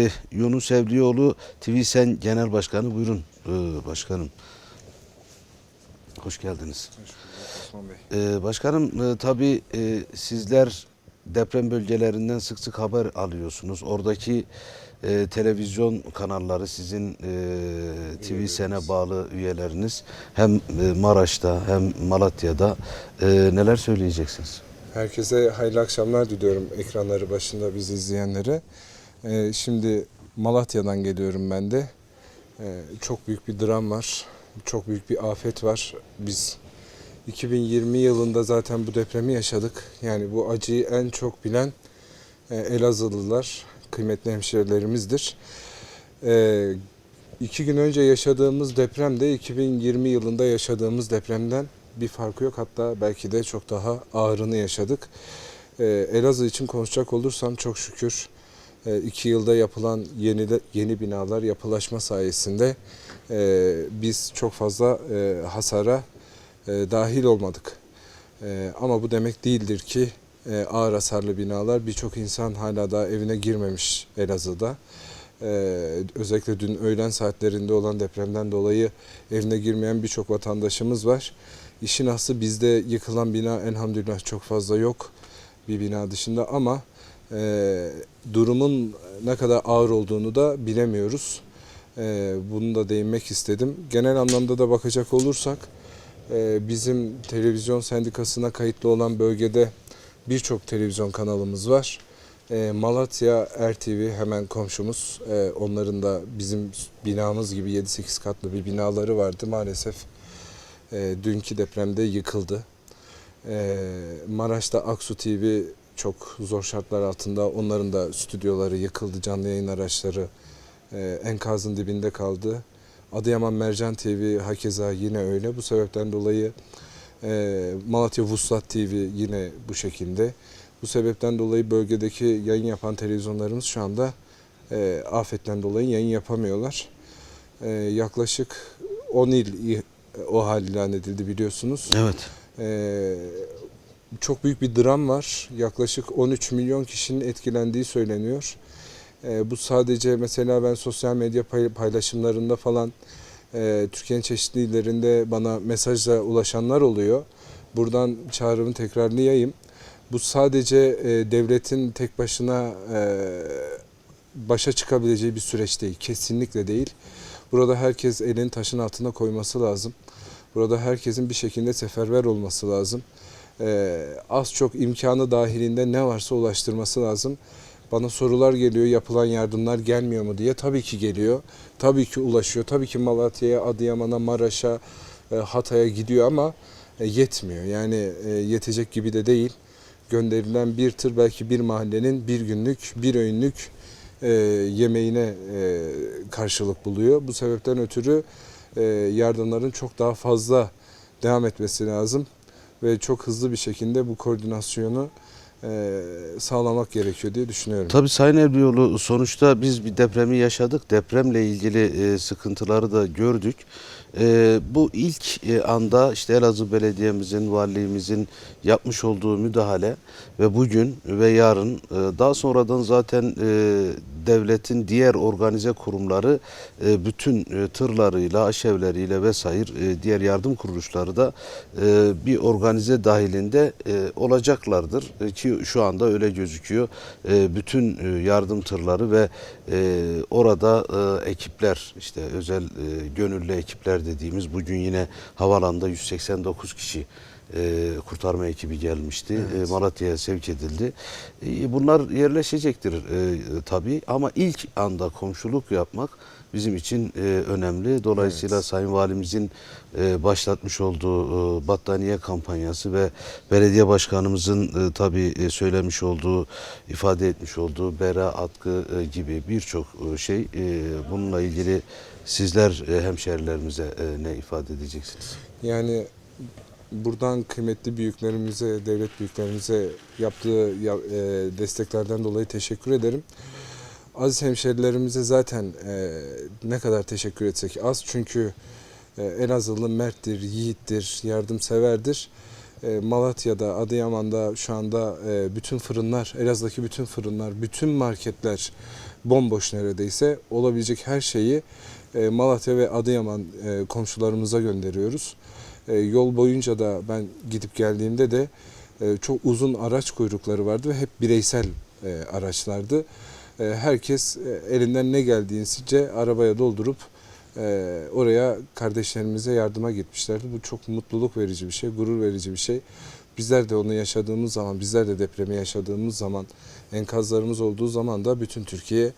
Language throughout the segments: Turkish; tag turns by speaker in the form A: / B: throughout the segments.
A: Eh, Yunus Evlioğlu TV Sen Genel Başkanı buyurun ee, başkanım. Hoş geldiniz. Ee, başkanım e, tabii e, sizler deprem bölgelerinden sık sık haber alıyorsunuz. Oradaki e, televizyon kanalları sizin e, TV Sen'e bağlı üyeleriniz hem e, Maraş'ta hem Malatya'da e, neler söyleyeceksiniz?
B: Herkese hayırlı akşamlar diliyorum ekranları başında bizi izleyenlere. Ee, şimdi Malatya'dan geliyorum ben de. Ee, çok büyük bir dram var. Çok büyük bir afet var. Biz 2020 yılında zaten bu depremi yaşadık. Yani bu acıyı en çok bilen e, Elazığlılar, kıymetli hemşehrilerimizdir. Ee, iki gün önce yaşadığımız deprem de 2020 yılında yaşadığımız depremden bir farkı yok. Hatta belki de çok daha ağırını yaşadık. Elazığ için konuşacak olursam çok şükür e, iki yılda yapılan yeni de, yeni binalar yapılaşma sayesinde e, biz çok fazla e, hasara e, dahil olmadık. E, ama bu demek değildir ki e, ağır hasarlı binalar birçok insan hala daha evine girmemiş Elazığ'da. Ee, özellikle dün öğlen saatlerinde olan depremden dolayı evine girmeyen birçok vatandaşımız var. İşin aslı bizde yıkılan bina elhamdülillah çok fazla yok bir bina dışında ama e, durumun ne kadar ağır olduğunu da bilemiyoruz. E, bunu da değinmek istedim. Genel anlamda da bakacak olursak e, bizim televizyon sendikasına kayıtlı olan bölgede birçok televizyon kanalımız var. E, Malatya RTV hemen komşumuz. E, onların da bizim binamız gibi 7-8 katlı bir binaları vardı. Maalesef e, dünkü depremde yıkıldı. E, Maraş'ta Aksu TV çok zor şartlar altında. Onların da stüdyoları yıkıldı. Canlı yayın araçları e, enkazın dibinde kaldı. Adıyaman Mercan TV hakeza yine öyle. Bu sebepten dolayı e, Malatya Vuslat TV yine bu şekilde. Bu sebepten dolayı bölgedeki yayın yapan televizyonlarımız şu anda e, afetten dolayı yayın yapamıyorlar. E, yaklaşık 10 il o hal ilan edildi biliyorsunuz.
A: Evet.
B: E, çok büyük bir dram var. Yaklaşık 13 milyon kişinin etkilendiği söyleniyor. E, bu sadece mesela ben sosyal medya pay- paylaşımlarında falan e, Türkiye'nin çeşitli illerinde bana mesajla ulaşanlar oluyor. Buradan çağrımı tekrarlayayım. Bu sadece e, devletin tek başına e, başa çıkabileceği bir süreç değil. Kesinlikle değil. Burada herkes elini taşın altına koyması lazım. Burada herkesin bir şekilde seferber olması lazım. E, az çok imkanı dahilinde ne varsa ulaştırması lazım. Bana sorular geliyor, yapılan yardımlar gelmiyor mu diye. Tabii ki geliyor. Tabii ki ulaşıyor. Tabii ki Malatya'ya, Adıyaman'a, Maraş'a, e, Hatay'a gidiyor ama e, yetmiyor. Yani e, yetecek gibi de değil. Gönderilen bir tır belki bir mahallenin bir günlük, bir öğünlük e, yemeğine e, karşılık buluyor. Bu sebepten ötürü e, yardımların çok daha fazla devam etmesi lazım ve çok hızlı bir şekilde bu koordinasyonu sağlamak gerekiyor diye düşünüyorum.
A: Tabii Sayın Evliyoğlu sonuçta biz bir depremi yaşadık. Depremle ilgili e, sıkıntıları da gördük. E, bu ilk e, anda işte Elazığ Belediye'mizin, valiliğimizin yapmış olduğu müdahale ve bugün ve yarın e, daha sonradan zaten e, devletin diğer organize kurumları e, bütün e, tırlarıyla, aşevleriyle vesaire e, diğer yardım kuruluşları da e, bir organize dahilinde e, olacaklardır E, ki şu anda öyle gözüküyor. E, bütün e, yardım tırları ve e, orada e, ekipler işte özel e, gönüllü ekipler dediğimiz bugün yine havalanda 189 kişi e, kurtarma ekibi gelmişti.
B: Evet.
A: E, Malatya'ya sevk edildi. E, bunlar yerleşecektir e, tabii ama ilk anda komşuluk yapmak bizim için e, önemli. Dolayısıyla
B: Evet.
A: Sayın Valimizin e, başlatmış olduğu e, battaniye kampanyası ve belediye başkanımızın e, tabii e, söylemiş olduğu, ifade etmiş olduğu bera atkı e, gibi birçok e, şey e, bununla ilgili sizler e, hemşerilerimize e, ne ifade edeceksiniz?
B: Yani buradan kıymetli büyüklerimize, devlet büyüklerimize yaptığı ya- e, desteklerden dolayı teşekkür ederim. Aziz hemşerilerimize zaten e, ne kadar teşekkür etsek az. Çünkü e, Elazığlı merttir, yiğittir, yardımseverdir. E, Malatya'da, Adıyaman'da şu anda e, bütün fırınlar, Elazığ'daki bütün fırınlar, bütün marketler, bomboş neredeyse. Olabilecek her şeyi e, Malatya ve Adıyaman e, komşularımıza gönderiyoruz. E, yol boyunca da ben gidip geldiğimde de e, çok uzun araç kuyrukları vardı ve hep bireysel e, araçlardı. E, herkes e, elinden ne geldiğince arabaya doldurup e, oraya kardeşlerimize yardıma gitmişlerdi. Bu çok mutluluk verici bir şey, gurur verici bir şey. Bizler de onu yaşadığımız zaman, bizler de depremi yaşadığımız zaman, enkazlarımız olduğu zaman da bütün Türkiye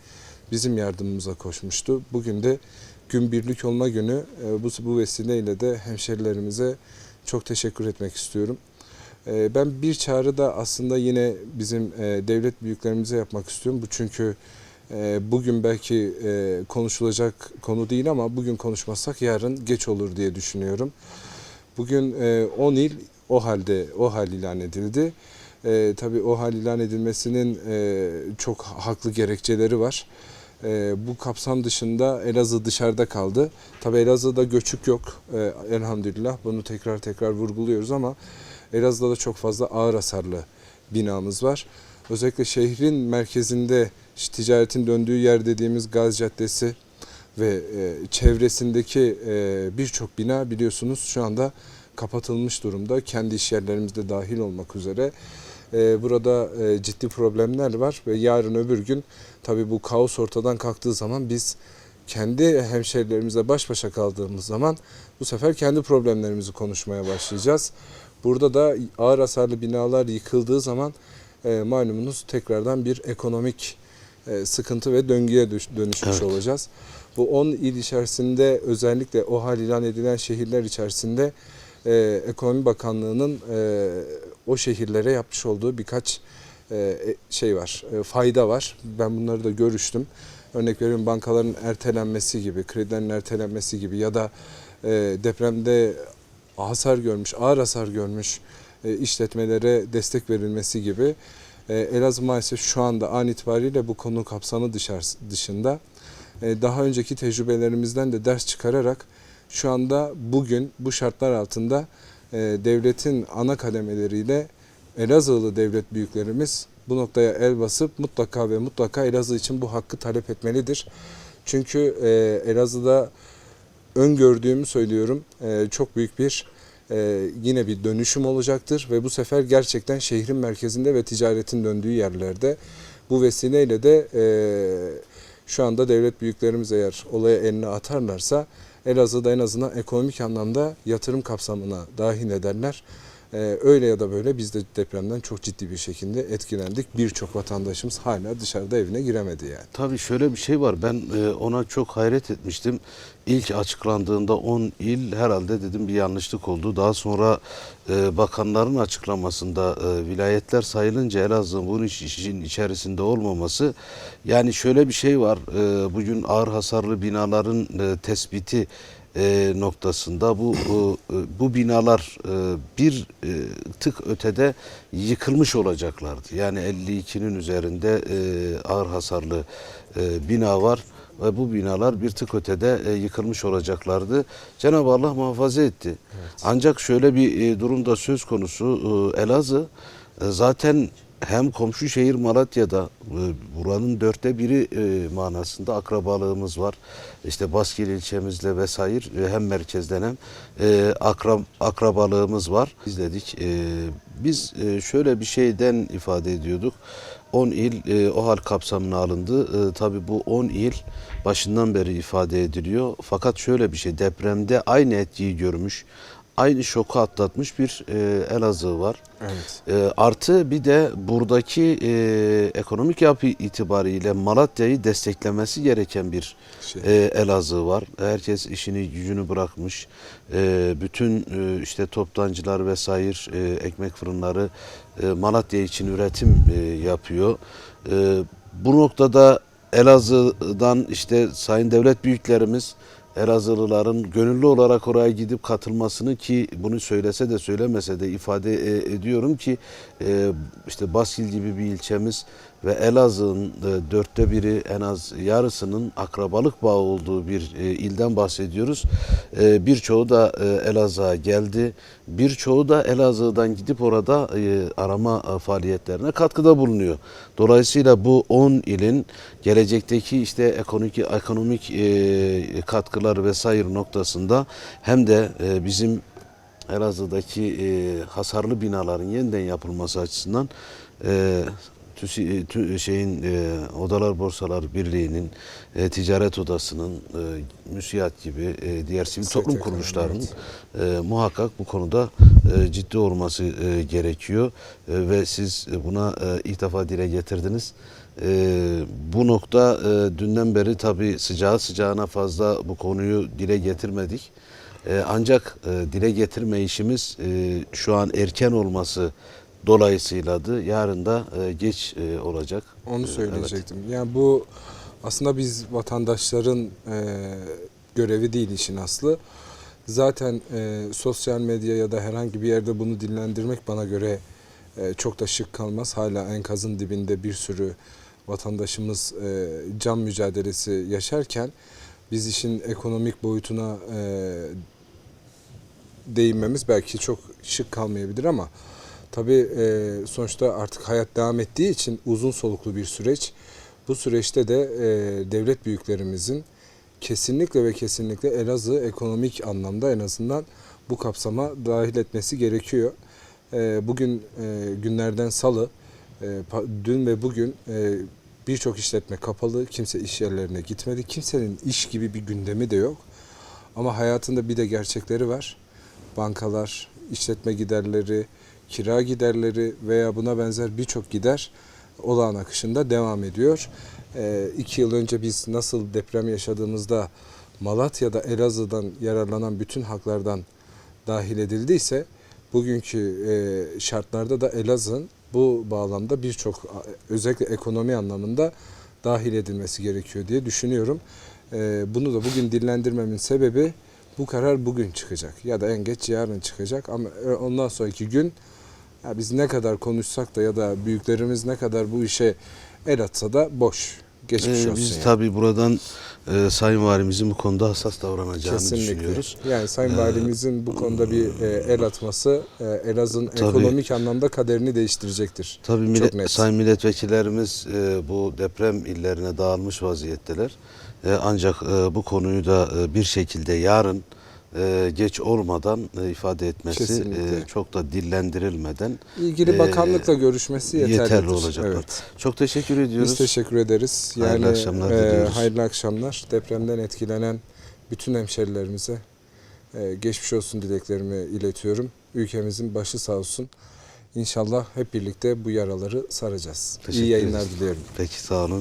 B: bizim yardımımıza koşmuştu. Bugün de gün birlik olma günü bu, bu vesileyle de hemşerilerimize çok teşekkür etmek istiyorum. E, Ben bir çağrı da aslında yine bizim e, devlet büyüklerimize yapmak istiyorum. Bu çünkü e, bugün belki e, konuşulacak konu değil ama bugün konuşmazsak yarın geç olur diye düşünüyorum. Bugün e, 10 il o halde o hal ilan edildi. E, tabii o hal ilan edilmesinin e, çok haklı gerekçeleri var. E, bu kapsam dışında Elazığ dışarıda kaldı. Tabii Elazığ'da göçük yok e, elhamdülillah. Bunu tekrar tekrar vurguluyoruz ama Elazığ'da da çok fazla ağır hasarlı binamız var. Özellikle şehrin merkezinde işte ticaretin döndüğü yer dediğimiz Gaz Caddesi ve e, çevresindeki e, birçok bina biliyorsunuz şu anda kapatılmış durumda. Kendi iş yerlerimizde dahil olmak üzere. E, burada e, ciddi problemler var ve yarın öbür gün tabii bu kaos ortadan kalktığı zaman biz kendi hemşerilerimizle baş başa kaldığımız zaman bu sefer kendi problemlerimizi konuşmaya başlayacağız. Burada da ağır hasarlı binalar yıkıldığı zaman e, malumunuz tekrardan bir ekonomik e, sıkıntı ve döngüye düş- dönüşmüş
A: Evet.
B: olacağız. Bu 10 il içerisinde özellikle o hal ilan edilen şehirler içerisinde e, Ekonomi Bakanlığı'nın e, o şehirlere yapmış olduğu birkaç e, e, şey var, e, fayda var. Ben bunları da görüştüm. Örnek veriyorum bankaların ertelenmesi gibi, kredilerin ertelenmesi gibi ya da e, depremde hasar görmüş, ağır hasar görmüş e, işletmelere destek verilmesi gibi. E, Elazığ maalesef şu anda an itibariyle bu konu kapsamı dışında. E, daha önceki tecrübelerimizden de ders çıkararak şu anda bugün bu şartlar altında devletin ana kademeleriyle Elazığlı devlet büyüklerimiz bu noktaya el basıp mutlaka ve mutlaka Elazığ için bu hakkı talep etmelidir. Çünkü Elazığ'da öngördüğümü söylüyorum e, çok büyük bir e, yine bir dönüşüm olacaktır ve bu sefer gerçekten şehrin merkezinde ve ticaretin döndüğü yerlerde bu vesileyle de e, şu anda devlet büyüklerimiz eğer olaya elini atarlarsa Elazığ'da en azından ekonomik anlamda yatırım kapsamına dahil ederler. Ee, öyle ya da böyle biz de depremden çok ciddi bir şekilde etkilendik. Birçok vatandaşımız hala dışarıda evine giremedi yani.
A: Tabii şöyle bir şey var. Ben e, ona çok hayret etmiştim. İlk açıklandığında 10 il herhalde dedim bir yanlışlık oldu. Daha sonra e, bakanların açıklamasında e, vilayetler sayılınca Elazığ'ın bunun iş- işin içerisinde olmaması yani şöyle bir şey var. E, bugün ağır hasarlı binaların e, tespiti e, noktasında bu e, bu binalar e, bir e, tık ötede yıkılmış olacaklardı. Yani 52'nin üzerinde e, ağır hasarlı e, bina var ve bu binalar bir tık ötede e, yıkılmış olacaklardı. Cenab-ı Allah muhafaza etti. Ancak şöyle bir e, durumda söz konusu e, Elazığ e, zaten hem komşu şehir Malatya'da e, buranın dörtte biri e, manasında akrabalığımız var. İşte Baskil ilçemizle vesaire e, hem merkezden hem akra, akrabalığımız var. İzledik. Biz şöyle bir şeyden ifade ediyorduk. 10 il e, o hal kapsamına alındı. E, tabii bu 10 il başından beri ifade ediliyor. Fakat şöyle bir şey depremde aynı etkiyi görmüş, aynı şoku atlatmış bir e, Elazığ var.
B: Evet.
A: E, artı bir de buradaki e, ekonomik yapı itibariyle Malatya'yı desteklemesi gereken bir
B: Şey.
A: e, Elazığ var. Herkes işini gücünü bırakmış. E, bütün e, işte toptancılar vesaire e, ekmek fırınları e, Malatya için üretim e, yapıyor. E, bu noktada Elazığ'dan işte sayın devlet büyüklerimiz Elazığlıların gönüllü olarak oraya gidip katılmasını ki bunu söylese de söylemese de ifade e, ediyorum ki e, işte Baskil gibi bir ilçemiz ve Elazığ'ın e, dörtte biri en az yarısının akrabalık bağı olduğu bir e, ilden bahsediyoruz. E, birçoğu da Elazığ'a geldi. Birçoğu da Elazığ'dan gidip orada arama faaliyetlerine katkıda bulunuyor. Dolayısıyla bu 10 ilin gelecekteki işte ekonomik ekonomik katkılar vesaire noktasında hem de bizim Elazığ'daki hasarlı binaların yeniden yapılması açısından TÜSİ, e, tü- şeyin e, Odalar Borsalar Birliği'nin e, ticaret odasının e, müsiyat gibi e, diğer sivil toplum
B: STK'nın,
A: kuruluşlarının
B: evet.
A: e, muhakkak bu konuda e, ciddi olması e, gerekiyor E, ve siz buna e, ilk defa dile getirdiniz. E, bu nokta e, dünden beri tabii sıcağı sıcağına fazla bu konuyu dile getirmedik. E, ancak e, dile getirme işimiz e, şu an erken olması dolayısıyladır. Yarın da e, geç e, olacak.
B: Onu
A: E,
B: söyleyecektim. Yani bu aslında biz vatandaşların e, görevi değil işin aslı. Zaten e, sosyal medya ya da herhangi bir yerde bunu dillendirmek bana göre e, çok da şık kalmaz. Hala enkazın dibinde bir sürü vatandaşımız e, can mücadelesi yaşarken biz işin ekonomik boyutuna e, değinmemiz belki çok şık kalmayabilir ama tabii e, sonuçta artık hayat devam ettiği için uzun soluklu bir süreç. Bu süreçte de e, devlet büyüklerimizin kesinlikle ve kesinlikle Elazığ ekonomik anlamda en azından bu kapsama dahil etmesi gerekiyor. E, bugün günlerden salı, dün ve bugün birçok işletme kapalı, kimse iş yerlerine gitmedi, kimsenin iş gibi bir gündemi de yok. Ama hayatında bir de gerçekleri var. Bankalar, işletme giderleri, kira giderleri veya buna benzer birçok gider olağan akışında devam ediyor. Ee, iki yıl önce biz nasıl deprem yaşadığımızda Malatya'da Elazığ'dan yararlanan bütün haklardan dahil edildiyse bugünkü e, şartlarda da Elazığ'ın bu bağlamda birçok özellikle ekonomi anlamında dahil edilmesi gerekiyor diye düşünüyorum. Ee, bunu da bugün dillendirmemin sebebi bu karar bugün çıkacak ya da en geç yarın çıkacak ama e, ondan sonraki gün ya biz ne kadar konuşsak da ya da büyüklerimiz ne kadar bu işe el atsa da boş. Geçmiş
A: Ee,
B: olsun.
A: biz
B: yani.
A: tabii buradan e, Sayın Valimizin bu konuda hassas davranacağını
B: Kesinlikle.
A: düşünüyoruz.
B: Yani Sayın
A: Ee,
B: Valimizin bu konuda bir e, el atması e, Elazığ'ın
A: Tabii.
B: ekonomik anlamda kaderini değiştirecektir.
A: Tabii
B: Çok net.
A: sayın milletvekillerimiz e, bu deprem illerine dağılmış vaziyetteler. E, ancak e, bu konuyu da e, bir şekilde yarın e, geç olmadan e, ifade etmesi,
B: Kesinlikle.
A: e, çok da dillendirilmeden
B: İlgili
A: Ee,
B: bakanlıkla görüşmesi yeterlidir.
A: yeterli olacak.
B: Evet.
A: Çok teşekkür ediyoruz.
B: Biz teşekkür ederiz. Yani
A: Hayırlı akşamlar
B: e,
A: diliyoruz.
B: hayırlı akşamlar. Depremden etkilenen bütün hemşerilerimize e, geçmiş olsun dileklerimi iletiyorum. Ülkemizin başı sağ olsun. İnşallah hep birlikte bu yaraları saracağız.
A: Teşekkür
B: İyi yayınlar
A: ederiz.
B: diliyorum.
A: Peki sağ olun.